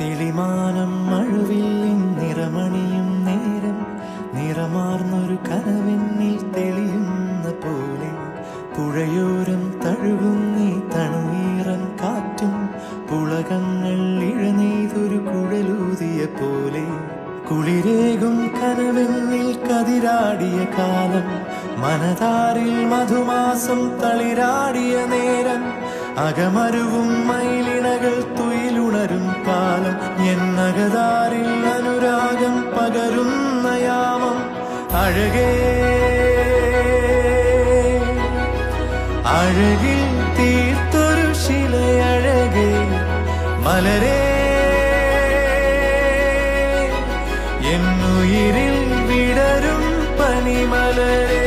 തെളിമാനം മഴവില്ലിൻ നിറമണിയും നേരം നിറമാർന്നൊരു കനവെന്നിൽ തെളിയുന്ന പോലെ പുഴയോരം തഴുകുന്നീ തണുവീറൻ കാറ്റും പുളകങ്ങൾ ഇഴനെയ്തൊരു കുഴലൂതിയ പോലെ കുളിരേകും കനവെന്നിൽ കതിരാടിയ കാലം മനതാരിൽ മധുമാസം തളിരാടിയ നേരം അകമരുവും കാലം എന്നകതാരിൽ അനുരാഗം പകരുന്ന യാമം അഴകേ. അഴകിൽ തീർത്തൊരു ശിലയഴകേ മലരേ. എന്നുയിരിൽ വിടരും പനിമലരേ.